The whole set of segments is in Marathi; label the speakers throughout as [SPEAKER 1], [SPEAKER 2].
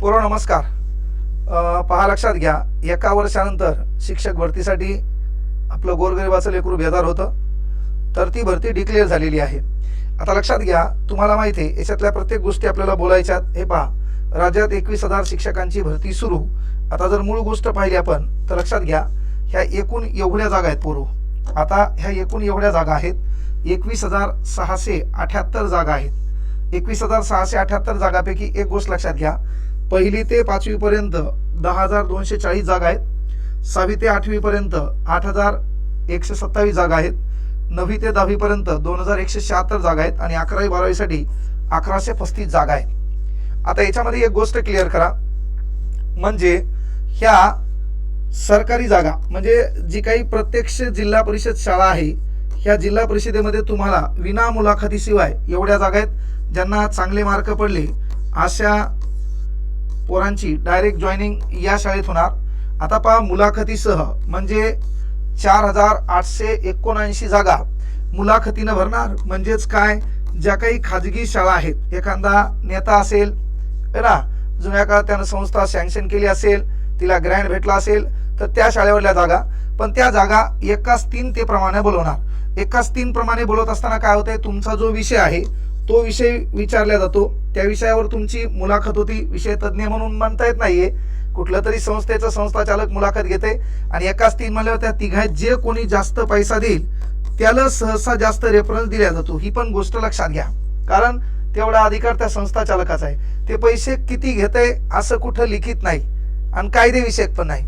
[SPEAKER 1] पूर्व नमस्कार. पहा लक्षात घ्या. एका वर्षानंतर शिक्षक भरतीसाठी आपलं गोरगरिबाचं लेकरू बेजार होतं. तर ती भरती डिक्लेअर झालेली आहे. आता लक्षात घ्या तुम्हाला माहिती आहे याच्यातल्या प्रत्येक गोष्टी आपल्याला बोलायच्यात. हे पहा राज्यात एकवीस हजार शिक्षकांची भरती सुरू. आता जर मूळ गोष्ट पाहिली आपण तर लक्षात घ्या ह्या एकूण एवढ्या जागा आहेत पूर्व. आता ह्या एकूण एवढ्या जागा आहेत एकवीस हजार सहाशे अठ्याहत्तर जागा आहेत. एकवीस हजार सहाशे अठ्याहत्तर जागापैकी एक गोष्ट लक्षात घ्या पहिली ते पाचवी पर्यंत दहा हजार दोनशे चाळीस जागा आहेत. सहावी ते आठवी पर्यंत आठ हजार एकशे सत्तावीस जागा आहेत. नववी ते दहावी पर्यंत दोन हजार एकशे शहात्तर जागा आहेत आणि अकरावी बारावीसाठी अकराशे पस्तीस जागा आहेत. आता याच्यामध्ये एक गोष्ट क्लिअर करा. म्हणजे ह्या सरकारी जागा म्हणजे जी काही प्रत्यक्ष जिल्हा परिषद शाळा आहे ह्या जिल्हा परिषदेमध्ये तुम्हाला विना मुलाखतीशिवाय एवढ्या जागा आहेत ज्यांना चांगले मार्क पडले अशा पोरांची डायरेक्ट जॉईनिंग या शाळेत होणार. आता पहा मुलाखतीसह म्हणजे चार हजार आठशे एकोणऐंशी जागा मुलाखतीनं भरणार. म्हणजेच काय? ज्या काही खाजगी शाळा आहेत. एखादा नेता असेल है ना? जुन्या काळात त्यानं संस्था सँक्शन केली असेल तिला ग्रँड भेटला असेल तर त्या शाळेवरल्या जागा. पण त्या जागा एकाच तीन ते प्रमाणे बोलवणार. एकाच तीन प्रमाणे बोलवत असताना काय होतंय? तुमचा जो विषय आहे तो विषय विचारला जातो. त्या विषयावर तुमची मुलाखत होती. विषय तज्ज्ञ म्हणून म्हणता येत नाहीये. कुठलं तरी संस्थेचं संस्थाचालक मुलाखत घेते आणि एकाच तीन म्हणल्यावर त्या तिघात जे कोणी जास्त पैसा देईल त्याला सहसा जास्त रेफरन्स दिला जातो. ही पण गोष्ट लक्षात घ्या. कारण तेवढा अधिकार त्या संस्था चालकाचा आहे. ते पैसे किती घेते असं कुठं लिखित नाही आणि कायदेविषयक पण नाही.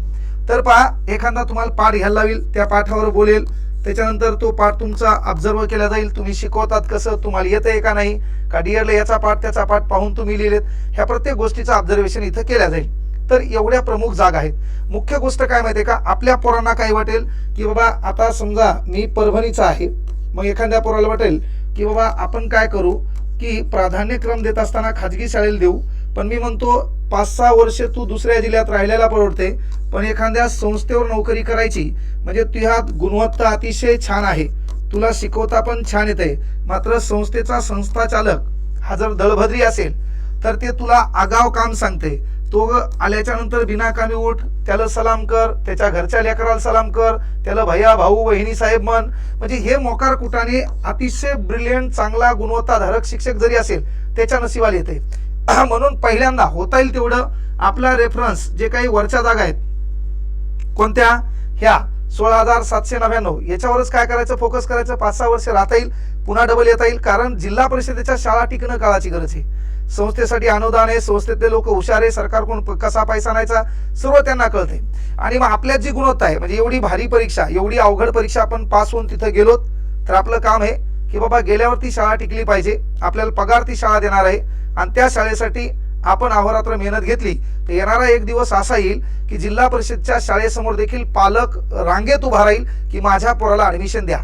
[SPEAKER 1] तर पहा एखादा तुम्हाला पाठ घ्यायला लावेल. त्या पाठावर बोलेल. त्याच्यानंतर तो पाठ तुमचा ऑब्झर्व केला जाईल. तुम्ही शिकवतात कसं तुम्हाला येतंय का नाही का डिअरला याचा पाठ त्याचा पाठ पाहून तुम्ही लिहिलेत. ह्या प्रत्येक गोष्टीचं ऑब्झर्वेशन इथं केल्या जाईल. तर एवढ्या प्रमुख जागा आहेत. मुख्य गोष्ट काय माहितीये का? आपल्या पोरांना काय वाटेल की बाबा आता समजा मी परभणीचा आहे. मग एखाद्या पोराला वाटेल की बाबा आपण काय करू की प्राधान्यक्रम देत असताना खाजगी शाळेला देऊ. पण मी म्हणतो पाच सहा वर्ष तू दुसऱ्या जिल्ह्यात राहिलेला परवडते पण एखाद्या संस्थेवर नोकरी करायची म्हणजे तुझ्यात गुणवत्ता अतिशय छान आहे. तुला शिकवता पण छान येते. मात्र संस्थेचा संस्था चालक हा जर दळभद्री असेल तर ते तुला आगाव काम सांगते. तो आल्याच्यानंतर बिनाकामी उठ त्याला सलाम कर त्याच्या घरच्या लेकराला सलाम कर त्याला भैया भाऊ बहिणी साहेब म्हण. म्हणजे हे मोकार कुटाने अतिशय ब्रिलियंट चांगला गुणवत्ताधारक शिक्षक जरी असेल त्याच्या नशिबाला येते. म्हणून पहिल्यांदा होता येईल तेवढं आपला रेफरन्स जे काही वरच्या जागा आहेत. कोणत्या? ह्या सोळा हजार सातशे नव्याण्णव. याच्यावरच काय करायचं? फोकस करायचं? पाच सहा वर्ष राहता येईल. पुन्हा डबल येता येईल. कारण जिल्हा परिषदेच्या शाळा टिकणं काळाची गरज आहे. संस्थेसाठी अनुदान आहे. संस्थेतले लोक हुशार आहे. सरकारकडून प- कसा पैसा आणायचा सर्व त्यांना कळते आणि मग आपल्यात जी गुणवत्ता आहे म्हणजे एवढी भारी परीक्षा एवढी अवघड परीक्षा आपण पास होऊन तिथं गेलोत तर आपलं काम आहे की बाबा गेल्यावर ती शाळा टिकली पाहिजे आपल्याला पगार ती शाळा देणार आहे. आणि त्या शाळेसाठी आपण अहोरात्र मेहनत घेतली. तर येणारा एक दिवस असा येईल की जिल्हा परिषदच्या शाळेसमोर देखील पालक रांगेत उभा राहील की माझ्या पोराला ॲडमिशन द्या.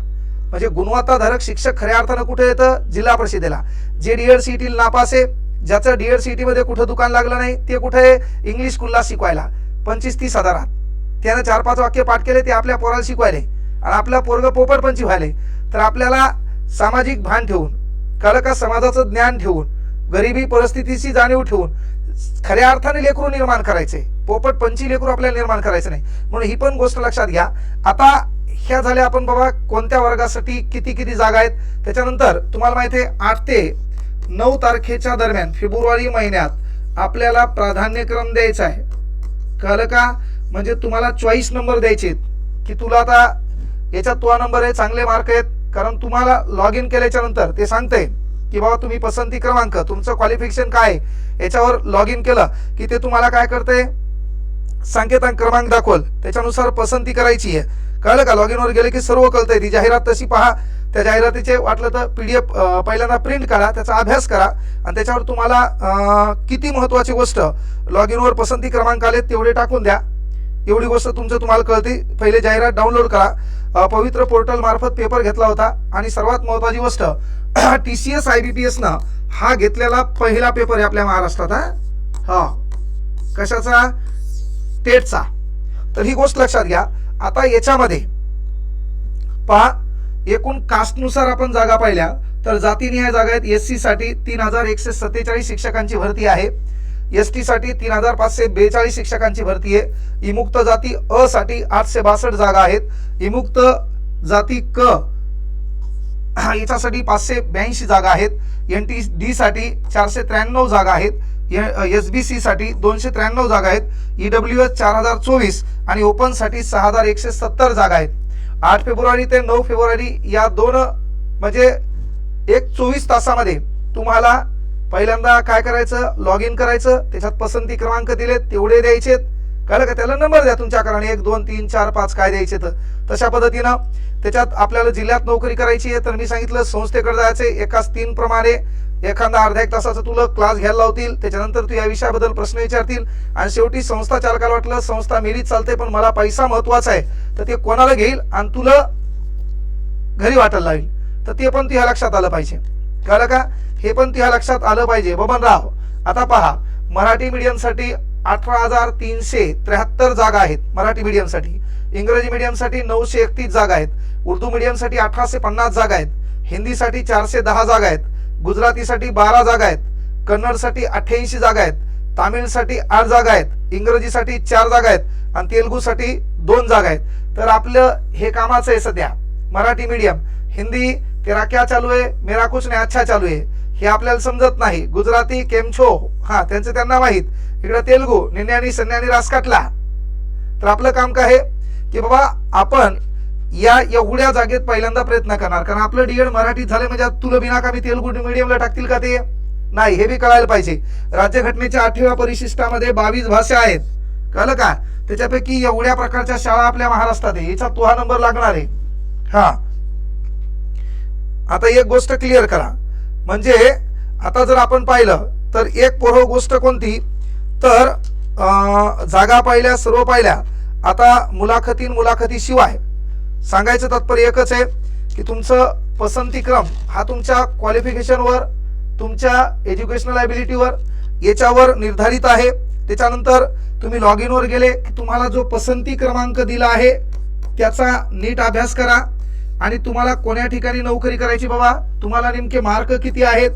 [SPEAKER 1] म्हणजे गुणवत्ताधारक शिक्षक खऱ्या अर्थानं कुठे येतं? जिल्हा परिषदेला. जे डी एड सी टी नापास आहे ज्याचं डी डीएड सी टीमध्ये कुठं दुकान लागलं नाही ते कुठे इंग्लिश स्कूलला शिकवायला. पंचवीस तीस हजारात. त्यानं चार पाच वाक्य पाठ केले ते आपल्या पोराला शिकवायले. आणि आपला पोरग पोपटपंची व्हायले. तर आपल्याला सामाजिक भान ठेवून कळलं का समाजाचं ज्ञान ठेवून गरिबी परिस्थितीची जाणीव ठेवून खऱ्या अर्थाने लेकरू निर्माण करायचे. पोपट पंची लेकरू आपल्याला निर्माण करायचं नाही. म्हणून ही पण गोष्ट लक्षात घ्या. आता ह्या झाल्या आपण बाबा कोणत्या वर्गासाठी किती किती जागा आहेत? त्याच्यानंतर तुम्हाला माहिती आहे आठ ते नऊ तारखेच्या दरम्यान फेब्रुवारी महिन्यात आपल्याला प्राधान्यक्रम द्यायचा आहे. कळलं का म्हणजे तुम्हाला चॉईस नंबर द्यायचे आहेत. की तुला आता याच्यात तुला नंबर आहे चांगले मार्क आहेत. कारण तुम्हाला लॉग इन केल्याच्यानंतर ते सांगते की बाबा तुम्ही पसंती क्रमांक तुमचं क्वालिफिकेशन काय आहे याच्यावर लॉग इन केलं की ते तुम्हाला काय करते संकेतांक क्रमांक दाखवल. त्याच्यानुसार पसंती करायची आहे. कळलं का? लॉग इनवर गेले की सर्व कळतंय. ती जाहिरात तशी पहा. त्या जाहिरातीचे वाटलं तर पी डी एफ पहिल्यांदा प्रिंट करा त्याचा अभ्यास करा. आणि त्याच्यावर तुम्हाला किती महत्त्वाची गोष्ट लॉग इनवर पसंती क्रमांक आले तेवढे टाकून द्या. एवढी गोष्ट तुमचं तुम्हाला कळते. पहिले जाहिरात डाउनलोड करा. पवित्र पोर्टल मार्फत पेपर घेतला होता. आणि सर्वात महत्वाची गोष्ट T C S I B P एसनं हा घेतलेला पहिला पेपर आहे आपल्या महाराष्ट्रात हा? कशाचा? टेटचा. तर ही गोष्ट लक्षात घ्या. आता याच्यामध्ये पहा एकूण कास्टनुसार आपण जागा पाहिल्या तर जातीनिहाय जागा आहेत एस सी साठी तीन हजार एकशे सत्तेचाळीस शिक्षकांची भरती आहे. एस टी साठी तीन हजार पाचशे बेचाळीस शिक्षकांची भरती आहे. इमुक्त जाती अ साठी आठशे बासष्ट जागा आहेत. इमुक्त जाती क याच्यासाठी पाचशे ब्याऐंशी जागा आहेत. एन टी डी साठी चारशे त्र्याण्णव जागा आहेत. एस बी सी साठी दोनशे त्र्याण्णव जागा आहेत. ईडब्ल्यू एस चार हजार चोवीस आणि ओपनसाठी सहा हजार एकशे सत्तर जागा आहेत. आठ फेब्रुवारी ते नऊ फेब्रुवारी या दोन म्हणजे एक चोवीस तासामध्ये तुम्हाला पहिल्यांदा काय करायचं? लॉग इन करायचं. त्याच्यात पसंती क्रमांक दिले तेवढे द्यायचे कळलं का? त्याला नंबर द्या तुमच्याकडे एक दोन तीन चार पाच काय द्यायचे तर. तशा पद्धतीनं त्याच्यात आपल्याला जिल्ह्यात नोकरी करायची आहे. तर मी सांगितलं संस्थेकडे जायचे एकाच तीन प्रमाणे एखादा अर्ध्या एक तासाचा तुला क्लास घ्यायला लावतील. त्याच्यानंतर तू या विषयाबद्दल प्रश्न विचारतील. आणि शेवटी संस्था चालकाला वाटलं संस्था मेरीच चालते पण मला पैसा महत्त्वाचा आहे. तर ते कोणाला घेईल? आणि तुला घरी वाटायला लागेल तर ते पण तुझ्या लक्षात आलं पाहिजे. कळलं का? हे पण तुझ्या लक्षात आलं पाहिजे. बबनराव आता पहा. मराठी मीडियमसाठी अठरा हजार तीनशे त्र्याहत्तर जागा आहेत मराठी मीडियमसाठी इंग्रजी मीडियमसाठी नऊशे एकतीस जागा आहेत. उर्दू मीडियमसाठी अठराशे पन्नास जागा आहेत. हिंदीसाठी चारशे दहा जागा आहेत. गुजरातीसाठी बारा जागा आहेत. कन्नडसाठी अठ्ठ्याऐंशी जागा आहेत. तामिळसाठी आठ जागा आहेत. इंग्रजीसाठी चार जागा आहेत. आणि तेलुगूसाठी दोन जागा आहेत. तर आपलं हे कामाचं आहे सध्या. मराठी मीडियम हिंदी तेरा क्या चालू आहे? मेरा कुछ नाही अच्छा चालू आहे. हे आपल्याला समजत नाही. गुजराती केमछो हा त्यांचं त्यांना माहीत. इकडं तेलगू निन्यानी सन्यानी रास काटला तर आपलं काम काय आहे? की बाबा आपण या एवढ्या जागेत पहिल्यांदा प्रयत्न करणार. कारण आपलं डीएड मराठीत झालं म्हणजे आता तुला बिनाकामी तेलगू मीडियमला टाकतील का ते? नाही हे बी कळायला पाहिजे. राज्यघटनेच्या आठव्या परिशिष्टामध्ये बावीस भाषा आहेत. कळलं का? त्याच्यापैकी एवढ्या प्रकारच्या शाळा आपल्या महाराष्ट्रात आहे. याचा तो हा नंबर लागणार आहे. हा. आता एक गोष्ट क्लिअर करा. म्हणजे आता जर आपण पाहिलं तर एक पोरव गोष्ट कोणती? तर जागा पाहिल्या सर्व पाहिल्या. आता मुलाखतीन मुलाखतीशिवाय सांगायचं तात्पर्य एकच आहे की तुमचं पसंतीक्रम हा तुमच्या क्वालिफिकेशनवर तुमच्या एज्युकेशनल ॲबिलिटीवर याच्यावर निर्धारित आहे. त्याच्यानंतर तुम्ही लॉग इनवर गेले की तुम्हाला जो पसंती क्रमांक दिला आहे त्याचा नीट अभ्यास करा. आणि तुम्हाला कोण्या ठिकाणी नोकरी करायची बाबा? तुम्हाला नेमके मार्क किती आहेत?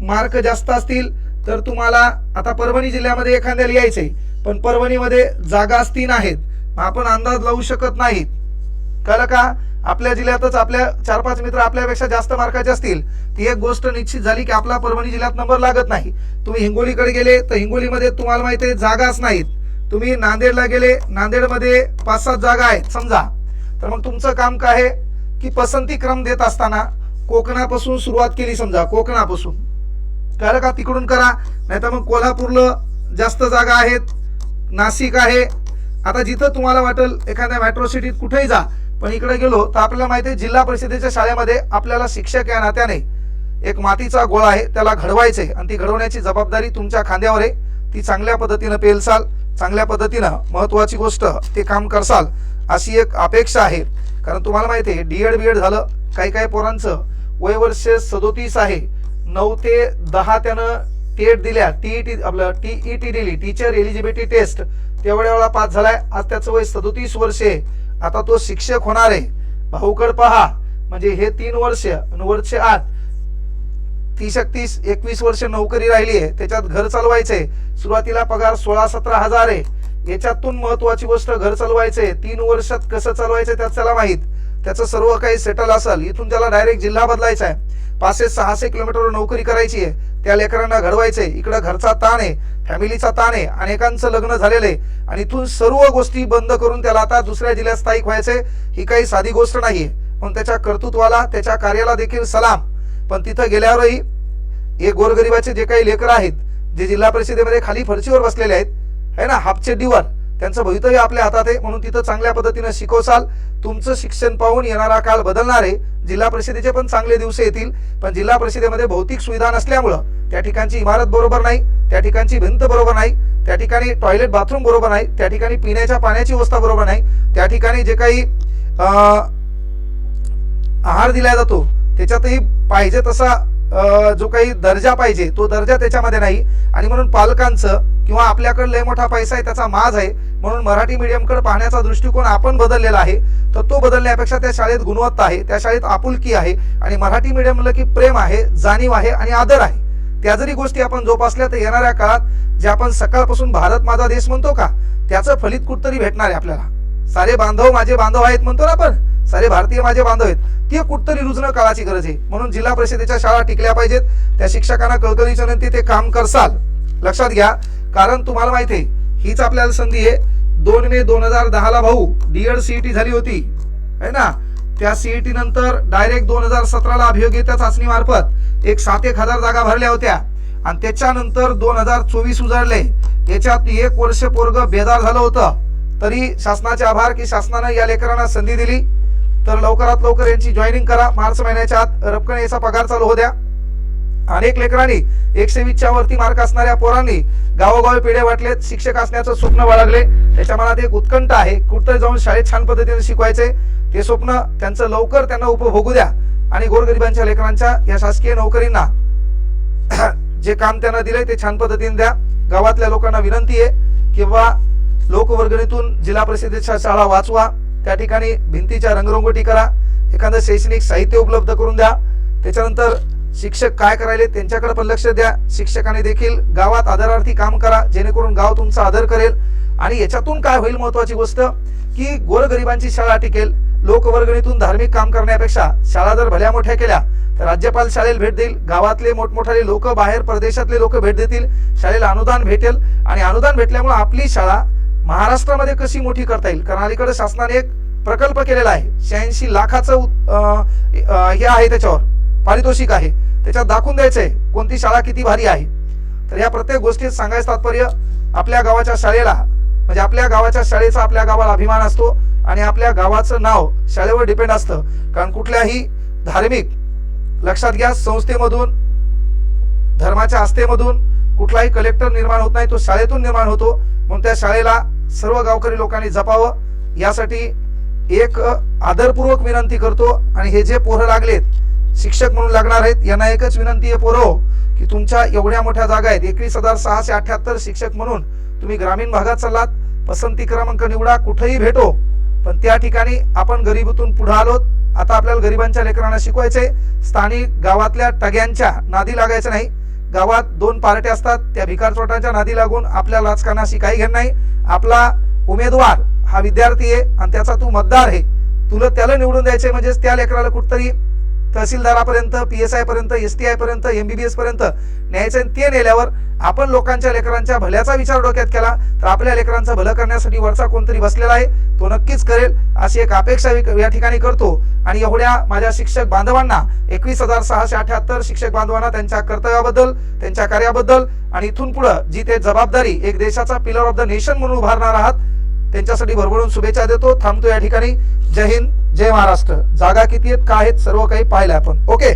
[SPEAKER 1] मार्क जास्त असतील तर तुम्हाला आता परभणी जिल्ह्यामध्ये एखाद्याला यायचंय. पण परभणीमध्ये जागा तीन आहेत. मग आपण अंदाज लावू शकत नाहीत. कळलं का? आपल्या जिल्ह्यातच आपल्या चार पाच मित्र आपल्यापेक्षा जास्त मार्काचे असतील. ती एक गोष्ट निश्चित झाली की आपला परभणी जिल्ह्यात नंबर लागत नाही. तुम्ही हिंगोलीकडे गेले तर हिंगोलीमध्ये तुम्हाला माहिती आहे जागाच नाहीत. तुम्ही नांदेडला गेले नांदेडमध्ये पाच सात जागा आहेत समजा. तर मग तुमचं काम काय आहे? की पसंती क्रम देत असताना कोकणापासून सुरुवात केली समजा कोकणापासून. करा का? तिकडून करा नाहीतर मग कोल्हापूरला जास्त जागा आहेत नाशिक आहे. आता जिथं तुम्हाला वाटेल एखाद्या मेट्रो सिटीत कुठेही जा पण इकडे गेलो तर आपल्याला माहिती आहे जिल्हा परिषदेच्या शाळेमध्ये आपल्याला शिक्षक या नात्याने एक मातीचा गोळा आहे त्याला घडवायचे आणि ती घडवण्याची जबाबदारी तुमच्या खांद्यावर आहे. ती चांगल्या पद्धतीनं पेलसाल. चांगल्या पद्धतीनं महत्वाची गोष्ट ते काम करसाल अशी एक अपेक्षा आहे. कारण तुम्हाला माहिती आहे डी एड बी एड झालं काही काही पोरांचं वय वर्ष सदोतीस आहे. नऊ ते दहा त्यानं टेट दिल्या. टी टी आपलं टी ई टी दिली. टीचर एलिजिबिलिटी टेस्ट तेवढ्या वेळा पास झालाय. आज त्याचं वय सदोतीस वर्ष आहे. आता तो शिक्षक होणार आहे. भाऊकड पहा. म्हणजे हे तीन वर्ष वर्ष आठ. तीस एकतीस एकवीस वर्ष नोकरी राहिली आहे. त्याच्यात घर चालवायचे. सुरुवातीला पगार सोळा सतरा हजार आहे. याच्यातून महत्वाची गोष्ट घर चालवायचे. तीन वर्षात कसं चालवायचं त्यात त्याला माहीत. त्याचं सर्व काही सेटल असेल. इथून त्याला डायरेक्ट जिल्हा बदलायचा आहे. पाचशे सहाशे किलोमीटरवर नोकरी करायची आहे. त्या लेकरांना घडवायचंय इकडं घरचा ताण आहे. फॅमिलीचा ताण आहे. अनेकांचं लग्न झालेलं आहे. आणि इथून सर्व गोष्टी बंद करून त्याला आता दुसऱ्या जिल्ह्यात स्थायिक व्हायचंय ही काही साधी गोष्ट नाही पण त्याच्या कर्तृत्वाला त्याच्या कार्याला देखील सलाम. पण तिथं गेल्यावरही हे गोरगरिबाचे जे काही लेकर आहेत जे जिल्हा परिषदेमध्ये खाली फरशीवर बसलेले आहेत है ना हापचेड्डीवर त्यांचं भवितव्य आपल्या हातात आहे म्हणून तिथं चांगल्या पद्धतीनं शिकवसाल. तुमचं शिक्षण पाहून येणारा काळ बदलणार आहे. जिल्हा परिषदेचे पण चांगले दिवस येतील पण जिल्हा परिषदेमध्ये भौतिक सुविधा नसल्यामुळं त्या ठिकाणची इमारत बरोबर नाही त्या ठिकाणची भिंत बरोबर नाही त्या ठिकाणी टॉयलेट बाथरूम बरोबर नाही त्या ठिकाणी पिण्याच्या पाण्याची व्यवस्था बरोबर नाही त्या ठिकाणी जे काही आहार दिला जातो त्याच्यातही पाहिजे तसा जो काही दर्जा पाहिजे तो दर्जा त्याच्यामध्ये नाही. आणि म्हणून पालकांचं किंवा आपल्याकडे लय मोठा पैसा आहे त्याचा माज आहे. म्हणून मराठी मीडियमकडे पाहण्याचा दृष्टिकोन आपण बदललेला आहे. तर तो बदलण्यापेक्षा त्या शाळेत गुणवत्ता आहे त्या शाळेत आपुलकी आहे. आणि मराठी मीडियम म्हणलं की प्रेम आहे जाणीव आहे आणि आदर आहे. त्या जरी गोष्टी आपण जोपासल्या तर येणाऱ्या काळात जे आपण सकाळपासून भारत माझा देश म्हणतो का त्याचं फलित कुठतरी भेटणार आहे आपल्याला. सारे बांधव माझे बांधव आहेत म्हणतो ना आपण. सारे भारतीय माझे बांधव आहेत. ते कुठतरी रुजणं काळाची गरज आहे. म्हणून जिल्हा परिषदेच्या शाळा टिकल्या पाहिजेत. त्या शिक्षकांना कळकळीच्या विनंती ते काम करसाल. लक्षात घ्या. कारण तुम्हाला माहिती आहे हीच आपल्याला संधी आहे. दोन मे दोन हजार दहाला भाऊ डीएड सीईटी झाली होती. है ना? त्या सीईटी नंतर डायरेक्ट दोन हजार सतराला अभियोग्यता चाचणी मार्फत एक सात एक हजार जागा भरल्या होत्या. आणि त्याच्यानंतर दोन हजार चोवीस उजाडले. याच्यात एक वर्ष पोरग बेदार झालं होतं. तरी शासनाचे आभार की शासनानं या लेकरांना संधी दिली. तर लवकरात लवकर यांची जॉईनिंग करा. मार्च महिन्याच्या आत रपकणे याचा पगार चालू होऊ द्या. अनेक लेकरांनी एकशे वीसच्या वरती मार्क असणाऱ्या पोरांनी गावोगावी पिढे वाटलेत. शिक्षक असण्याचं स्वप्न बाळगले. त्याच्या मनात एक उत्कंठ आहे. कुठं जाऊन शाळेत छान पद्धतीने शिकवायचे. ते स्वप्न त्यांचं लवकर त्यांना उपभोगू द्या. आणि गोरगरिबांच्या लेकरांच्या या शासकीय नोकरींना जे काम त्यांना दिलंय ते छान पद्धतीने द्या. गावातल्या लोकांना विनंती आहे किंवा लोकवर्गणीतून जिल्हा परिषदेच्या शाळा वाचवा. त्या ठिकाणी भिंतीच्या रंगरंगोटी करा. एखादं शैक्षणिक साहित्य उपलब्ध करून द्या. त्याच्यानंतर शिक्षक काय करायले त्यांच्याकडे पण लक्ष द्या. शिक्षकाने देखील गावात आदरार्थी काम करा. जेणेकरून गाव तुमचा आदर करेल. आणि याच्यातून काय होईल महत्वाची गोष्ट? की गोरगरिबांची शाळा टिकेल. लोकवर्गणीतून धार्मिक काम करण्यापेक्षा शाळा जर भल्या मोठ्या केल्या तर राज्यपाल शाळेला भेट देईल. गावातले मोठमोठाले लोक बाहेर परदेशातले लोक भेट देतील. शाळेला अनुदान भेटेल. आणि अनुदान भेटल्यामुळे आपली शाळा महाराष्ट्रामध्ये कशी मोठी करता येईल? कारण अलीकडे शासनाने एक प्रकल्प केलेला आहे. शहाऐंशी लाखाचं हे आहे त्याच्यावर. पारितोषिक आहे. त्याच्यात दाखवून द्यायचंय कोणती शाळा किती भारी आहे. तर या प्रत्येक गोष्टीत सांगायचं तात्पर्य आपल्या गावाच्या शाळेला म्हणजे आपल्या गावाच्या शाळेचा आपल्या गावाला अभिमान असतो आणि आपल्या गावाचं नाव शाळेवर डिपेंड असतं. कारण कुठल्याही धार्मिक लक्षात घ्या संस्थेमधून धर्माच्या आस्थेमधून कुठलाही कलेक्टर निर्माण होत नाही तो शाळेतून निर्माण होतो. म्हणून त्या शाळेला सर्व गावकरी लोकांनी जपावं. यासाठी एक आदरपूर्वक विनंती करतो आणि हे जे पोरं लागलेत शिक्षक म्हणून लागणार आहेत यांना एकच विनंती आहे पोरो हो, की तुमच्या एवढ्या मोठ्या जागा आहेत एकवीस हजार सहाशे अठ्याहत्तर शिक्षक म्हणून तुम्ही ग्रामीण भागात चाललात पसंती क्रमांक निवडा कुठेही भेटो. पण त्या ठिकाणी आपण गरिबीतून पुढे आलोत. आता आपल्याला गरिबांच्या लेकरांना शिकवायचे स्थानिक गावातल्या टग्यांच्या नादी लागायचं नाही. गावात दोन पार्ट्या असतात. त्या भिकारचोटाच्या नादी लागून आपल्या लाचखानाशी काही घेण नाही. आपला उमेदवार हा विद्यार्थी आहे आणि त्याचा तू मतदार आहे. तुला त्याला निवडून द्यायचे म्हणजेच त्या लेकराला कुठतरी तहसीलदारापर्यंत पी एस आय पर्यंत एस टी आय पर्यंत एमबीबीएस पर्यंत न्यायचं आणि ते नेल्यावर आपण लोकांच्या लेकरांच्या भल्याचा विचार डोक्यात केला तर आपल्या लेकरांचं भलं करण्यासाठी वरचा कोणतरी बसलेला आहे तो नक्कीच करेल अशी एक अपेक्षा या ठिकाणी करतो. आणि एवढ्या माझ्या शिक्षक बांधवांना एकवीस हजार सहाशे अठ्याहत्तर शिक्षक बांधवांना त्यांच्या कर्तव्याबद्दल त्यांच्या कार्याबद्दल आणि इथून पुढं जी ते जबाबदारी एक देशाचा पिलर ऑफ द नेशन म्हणून उभारणार आहात त्यांच्यासाठी भरभरून शुभेच्छा देतो. थांबतो या ठिकाणी. जय हिंद. जय महाराष्ट्र. जागा किती आहेत? काय आहेत? सर्व काही पाहिलं आपण. ओके